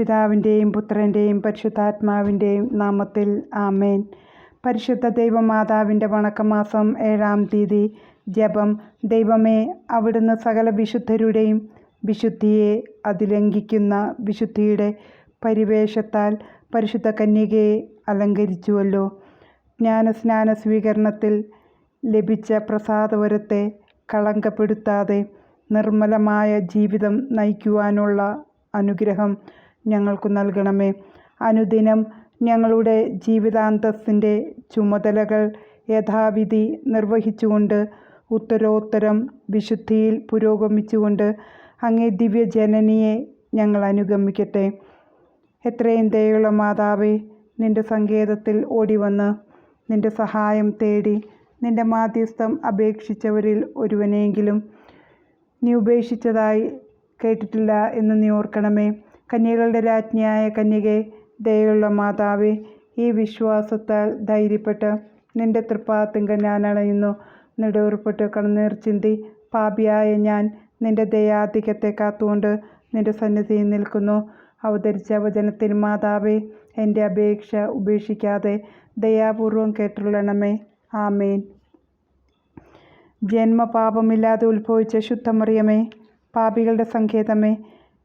പിതാവിന്റെയും പുത്രന്റെയും പരിശുദ്ധാത്മാവിന്റെയും നാമത്തിൽ ആമേൻ. പരിശുദ്ധ ദൈവമാതാവിന്റെ വണക്കമാസം ഏഴാം തീയതി ജപം. ദൈവമേ അവിടുന്ന് സകല വിശുദ്ധരുടെയും വിശുദ്ധിയെ അതിലംഘിക്കുന്ന വിശുദ്ധിയുടെ പരിവേഷത്താൽ പരിശുദ്ധ കന്യകയെ അലങ്കരിച്ചുവല്ലോ. ജ്ഞാനസ്നാന സ്വീകരണത്തിൽ ലഭിച്ച പ്രസാദവരത്തെ കളങ്കപ്പെടുത്താതെ നിർമ്മലമായ ജീവിതം നയിക്കുവാനുള്ള അനുഗ്രഹം ഞങ്ങൾക്ക് നൽകണമേ. അനുദിനം ഞങ്ങളുടെ ജീവിതാന്തസ്സിന്റെ ചുമതലകൾ യഥാവിധി നിർവഹിച്ചുകൊണ്ട് ഉത്തരോത്തരം വിശുദ്ധിയിൽ പുരോഗമിച്ചുകൊണ്ട് അങ്ങേ ദിവ്യജനനിയെ ഞങ്ങൾ അനുഗമിക്കട്ടെ. എത്രയും ദയുള്ള മാതാവേ നിന്റെ സങ്കേതത്തിൽ ഓടിവന്ന് നിന്റെ സഹായം തേടി നിന്റെ മാധ്യസ്ഥം അപേക്ഷിച്ചവരിൽ ഒരുവനെങ്കിലും നീ ഉപേക്ഷിച്ചതായി കേട്ടിട്ടില്ല എന്ന് നീ ഓർക്കണമേ. കന്യകളുടെ രാജ്ഞിയായ കന്യകെ ദയുള്ള മാതാവേ ഈ വിശ്വാസത്താൽ ധൈര്യപ്പെട്ട് നിന്റെ തൃപ്പാത്തിങ്കൽ ഞാൻ അണയുന്നു. നെടുവർപ്പെട്ട് കണ്ണുനീർ ചിന്തി പാപിയായ ഞാൻ നിന്റെ ദയാധികത്തെ കാത്തുകൊണ്ട് നിന്റെ സന്നിധിയിൽ നിൽക്കുന്നു. അവതരിച്ച വചനത്തിൽ മാതാവേ എന്റെ അപേക്ഷ ഉപേക്ഷിക്കാതെ ദയാപൂർവം കേട്ടുള്ളണമേ. ആമേൻ. ജന്മപാപമില്ലാതെ ഉത്ഭവിച്ച ശുദ്ധമറിയമേ പാപികളുടെ സങ്കേതമേ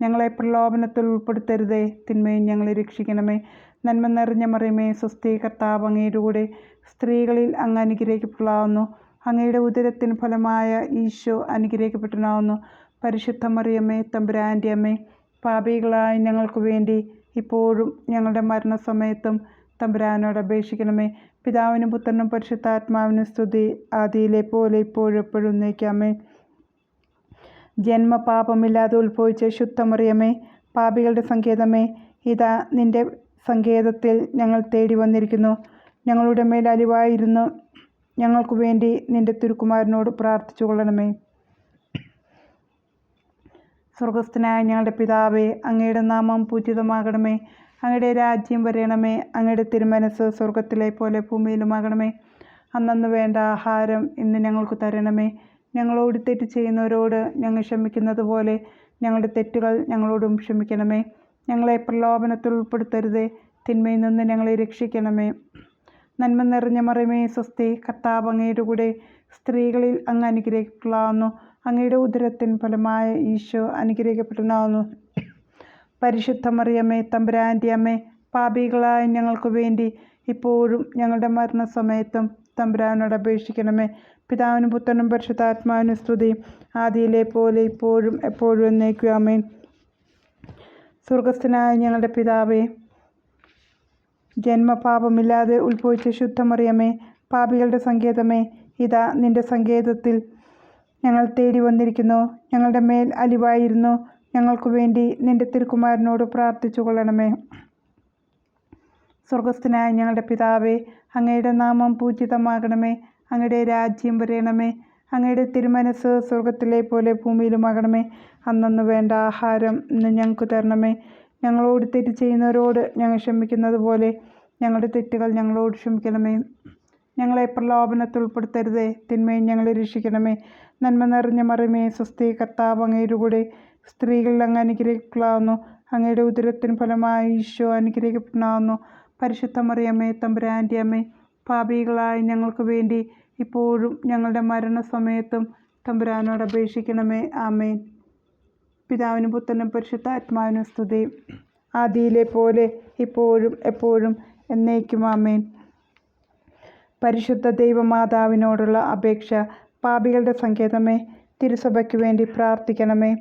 ഞങ്ങളെ പ്രലോഭനത്തിൽ ഉൾപ്പെടുത്തരുതേ. തിന്മയും ഞങ്ങളെ രക്ഷിക്കണമേ. നന്മ നിറഞ്ഞ മറിയമേ സ്വസ്തി കർത്താവ് അങ്ങയുടെ കൂടെ സ്ത്രീകളിൽ അങ്ങ് അനുഗ്രഹിക്കപ്പെടാവുന്നു അങ്ങയുടെ ഉദരത്തിന് ഫലമായ ഈശോ അനുഗ്രഹിക്കപ്പെട്ടനാവുന്നു പരിശുദ്ധ മറിയമ്മേ തമ്പുരാന്റെ അമ്മേ പാപികളായ ഞങ്ങൾക്ക് വേണ്ടി ഇപ്പോഴും ഞങ്ങളുടെ മരണസമയത്തും തമ്പുരാനോട് അപേക്ഷിക്കണമേ. പിതാവിനും പുത്രനും പരിശുദ്ധാത്മാവിനും സ്തുതി. ആദിയിലെ പോലെ ഇപ്പോഴും എപ്പോഴും നയിക്കാമേ ജന്മപാപമില്ലാതെ ഉത്ഭവിച്ച ശുദ്ധമറിയമേ പാപികളുടെ സങ്കേതമേ ഇതാ നിന്റെ സങ്കേതത്തിൽ ഞങ്ങൾ തേടി വന്നിരിക്കുന്നു. ഞങ്ങളുടെ മേൽ അലിവായിരുന്നു. ഞങ്ങൾക്കു വേണ്ടി നിന്റെ തിരുക്കുമാരനോട് പ്രാർത്ഥിച്ചു കൊള്ളണമേ. സ്വർഗസ്ഥനായ ഞങ്ങളുടെ പിതാവേ അങ്ങയുടെ നാമം പൂജിതമാകണമേ. അങ്ങയുടെ രാജ്യം വരയണമേ അങ്ങയുടെ തിരുമനസ് സ്വർഗത്തിലെ പോലെ ഭൂമിയിലുമാകണമേ. അന്നന്ന് വേണ്ട ആഹാരം ഇന്ന് ഞങ്ങൾക്ക് തരണമേ. ഞങ്ങളോട് തെറ്റ് ചെയ്യുന്നവരോട് ഞങ്ങൾ ക്ഷമിക്കുന്നത് പോലെ ഞങ്ങളുടെ തെറ്റുകൾ ഞങ്ങളോടും ക്ഷമിക്കണമേ. ഞങ്ങളെ പ്രലോഭനത്തിൽ ഉൾപ്പെടുത്തരുതേ. തിന്മയിൽ നിന്ന് ഞങ്ങളെ രക്ഷിക്കണമേ. നന്മ നിറഞ്ഞ മറിമേ സ്വസ്തി കർത്താവ് അങ്ങയുടെ കൂടെ സ്ത്രീകളിൽ അങ്ങ് അനുഗ്രഹിക്കപ്പെടാവുന്നു. അങ്ങയുടെ ഉദരത്തിൻ ഫലമായ ഈശോ അനുഗ്രഹിക്കപ്പെടാവുന്നു പരിശുദ്ധ മറിയമ്മേ തമ്പുരാന്റെ അമ്മേ പാപികളായ ഞങ്ങൾക്ക് വേണ്ടി ഇപ്പോഴും ഞങ്ങളുടെ മരണസമയത്തും തമ്പുരാനോട് അപേക്ഷിക്കണമേ. പിതാവിനും പുത്രനും പരിശുദ്ധാത്മാവിനും സ്തുതി. ആദിയിലെ പോലെ ഇപ്പോഴും എപ്പോഴും എന്നേക്കും. അമേൻ സ്വർഗസ്ഥനായ ഞങ്ങളുടെ പിതാവേ ജന്മപാപമില്ലാതെ ഉത്ഭവിച്ച ശുദ്ധമറിയമേ പാപികളുടെ സങ്കേതമേ ഇതാ നിന്റെ സങ്കേതത്തിൽ ഞങ്ങൾ തേടി വന്നിരിക്കുന്നു. ഞങ്ങളുടെ മേൽ അലിവായിരുന്നു. ഞങ്ങൾക്കു വേണ്ടി നിന്റെ തിരുക്കുമാരനോട് പ്രാർത്ഥിച്ചു കൊള്ളണമേ സ്വർഗസ്ഥനായ ഞങ്ങളുടെ പിതാവേ അങ്ങയുടെ നാമം പൂജിതമാകണമേ അങ്ങയുടെ രാജ്യം വരയണമേ അങ്ങയുടെ തിരുമനസ് സ്വർഗത്തിലെ പോലെ ഭൂമിയിലുമാകണമേ. അന്നന്ന് വേണ്ട ആഹാരം ഇന്ന് ഞങ്ങൾക്ക് തരണമേ. ഞങ്ങളോട് തെറ്റ് ചെയ്യുന്നവരോട് ഞങ്ങൾ ക്ഷമിക്കുന്നത് പോലെ ഞങ്ങളുടെ തെറ്റുകൾ ഞങ്ങളോട് ക്ഷമിക്കണമേ. ഞങ്ങളെ പ്രലോഭനത്തിൽ ഉൾപ്പെടുത്തരുതേ തിന്മയും ഞങ്ങളെ രക്ഷിക്കണമേ. നന്മ നിറഞ്ഞ മറിമേ സ്വസ്തി കർത്താവ് അങ്ങയുടെ കൂടെ സ്ത്രീകളിൽ അങ്ങ് അനുഗ്രഹിക്കലാവുന്നു അങ്ങയുടെ ഉദരത്തിന് ഫലമായി ഈശോ അനുഗ്രഹിക്കപ്പെടാവുന്നു. പരിശുദ്ധ മറിയമ്മേ തമ്പുരാന്റെ അമ്മേ പാപികളായ ഞങ്ങൾക്ക് വേണ്ടി ഇപ്പോഴും ഞങ്ങളുടെ മരണസമയത്തും തമ്പുരാനോട് അപേക്ഷിക്കണമേ. ആമേൻ. പിതാവിനും പുത്രനും പരിശുദ്ധ ആത്മാവിനും സ്തുതി ആദിയിലെ പോലെ ഇപ്പോഴും എപ്പോഴും എന്നേക്കും ആമേൻ. പരിശുദ്ധ ദൈവമാതാവിനോടുള്ള അപേക്ഷ പാപികളുടെ സങ്കേതമേ തിരുസഭയ്ക്ക് വേണ്ടി പ്രാർത്ഥിക്കണമേ.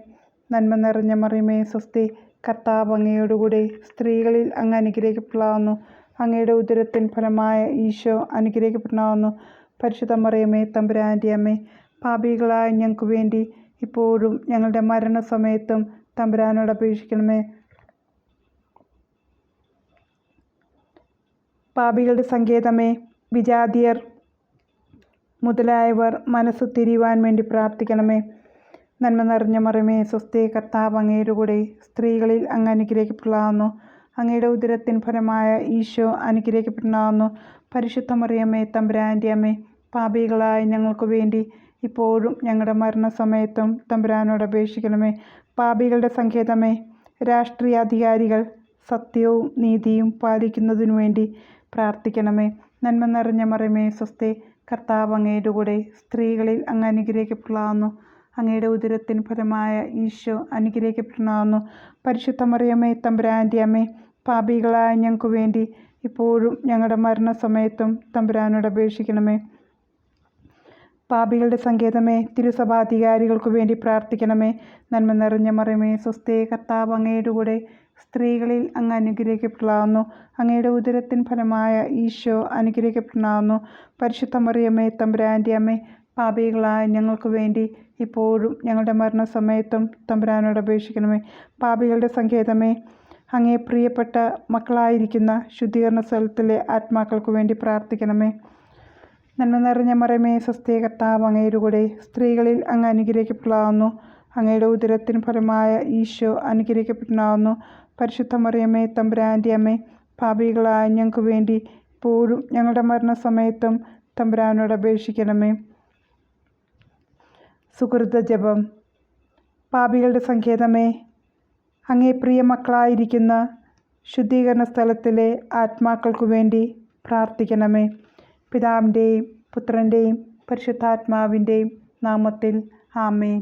നന്മ നിറഞ്ഞ മറിയമേ സ്വസ്തി കർത്താവ് അങ്ങയോടുകൂടി സ്ത്രീകളിൽ അങ്ങ് അനുഗ്രഹിക്കപ്പെടാവുന്നു. അങ്ങയുടെ ഉദരത്തിൻ ഫലമായ ഈശോ അനുഗ്രഹിക്കപ്പെടാവുന്നു പരിശുദ്ധ മറിയമ്മേ തമ്പുരാന്റെ അമ്മേ പാപികളായ ഞങ്ങൾക്ക് വേണ്ടി ഇപ്പോഴും ഞങ്ങളുടെ മരണസമയത്തും തമ്പുരാനോട് അപേക്ഷിക്കണമേ. പാപികളുടെ സങ്കേതമേ വിജാതിയർ മുതലായവർ മനസ്സ് തിരിയുവാൻ വേണ്ടി പ്രാർത്ഥിക്കണമേ. നന്മ നിറഞ്ഞ മറിമേ സ്വസ്തി കർത്താവ് അങ്ങയുടെ കൂടെ സ്ത്രീകളിൽ അങ്ങ് അനുഗ്രഹിക്കപ്പെടാവുന്നു. അങ്ങയുടെ ഉദരത്തിൻ ഫലമായ ഈശോ അനുഗ്രഹിക്കപ്പെടാവുന്നു. പരിശുദ്ധ മറിയമ്മേ തമ്പുരാന്റെ അമ്മേ പാപികളായ ഞങ്ങൾക്ക് വേണ്ടി ഇപ്പോഴും ഞങ്ങളുടെ മരണസമയത്തും തമ്പുരാനോട് അപേക്ഷിക്കണമേ. പാപികളുടെ സങ്കേതമേ രാഷ്ട്രീയ അധികാരികൾ സത്യവും നീതിയും പാലിക്കുന്നതിനു വേണ്ടി പ്രാർത്ഥിക്കണമേ. നന്മ നിറഞ്ഞ മറിമേ സ്വസ്ഥേ കർത്താവ് അങ്ങയുടെ കൂടെ സ്ത്രീകളിൽ അങ്ങ് അനുഗ്രഹിക്കപ്പെടാവുന്നു. അങ്ങയുടെ ഉദരത്തിന് ഫലമായ ഈശോ അനുഗ്രഹിക്കപ്പെടണമെന്നു പരിശുദ്ധ മറിയമ്മേ തമ്പുരാന്റെ അമ്മേ പാപികളായ ഞങ്ങൾക്ക് വേണ്ടി ഇപ്പോഴും ഞങ്ങളുടെ മരണസമയത്തും തമ്പുരാനോട് അപേക്ഷിക്കണമേ. പാപികളുടെ സങ്കേതമേ തിരുസഭാധികാരികൾക്ക് വേണ്ടി പ്രാർത്ഥിക്കണമേ. നന്മ നിറഞ്ഞ മറിയമേ സ്വസ്ഥേ കർത്താവ് അങ്ങയുടെ കൂടെ സ്ത്രീകളിൽ അങ്ങ് അനുഗ്രഹിക്കപ്പെടാവുന്നു അങ്ങയുടെ ഉദരത്തിൻ ഫലമായ ഈശോ അനുഗ്രഹിക്കപ്പെടാവുന്നു പരിശുദ്ധ മറിയമ്മേ തമ്പുരാന്റെ അമ്മേ പാപികളായ ഞങ്ങൾക്ക് വേണ്ടി ഇപ്പോഴും ഞങ്ങളുടെ മരണസമയത്തും തമ്പുരാനോട് അപേക്ഷിക്കണമേ. പാപികളുടെ സങ്കേതമേ അങ്ങേ പ്രിയപ്പെട്ട മക്കളായിരിക്കുന്ന ശുദ്ധീകരണ സ്ഥലത്തിലെ ആത്മാക്കൾക്ക് വേണ്ടി പ്രാർത്ഥിക്കണമേ. നന്മ നിറഞ്ഞ മറമേ സസ്തേകർത്താവ് അങ്ങയുടെ കൂടെ സ്ത്രീകളിൽ അങ്ങ് അനുഗ്രഹിക്കപ്പെടാവുന്നു. അങ്ങയുടെ ഉദരത്തിന് ഫലമായ ഈശോ അനുഗ്രഹിക്കപ്പെടാവുന്നു. പരിശുദ്ധ മറിയമ്മേ തമ്പുരാന്റെ അമ്മേ പാപികളായ ഞങ്ങൾക്ക് വേണ്ടി ഇപ്പോഴും ഞങ്ങളുടെ മരണസമയത്തും തമ്പുരാനോട് അപേക്ഷിക്കണമേ. സുഹൃത ജപം പാപികളുടെ സങ്കേതമേ അങ്ങേ പ്രിയ മക്കളായിരിക്കുന്ന ശുദ്ധീകരണ സ്ഥലത്തിലെ ആത്മാക്കൾക്കു വേണ്ടി പ്രാർത്ഥിക്കണമേ. പിതാവിന്റെയും പുത്രന്റെയും പരിശുദ്ധാത്മാവിന്റെയും നാമത്തിൽ ആമേൻ.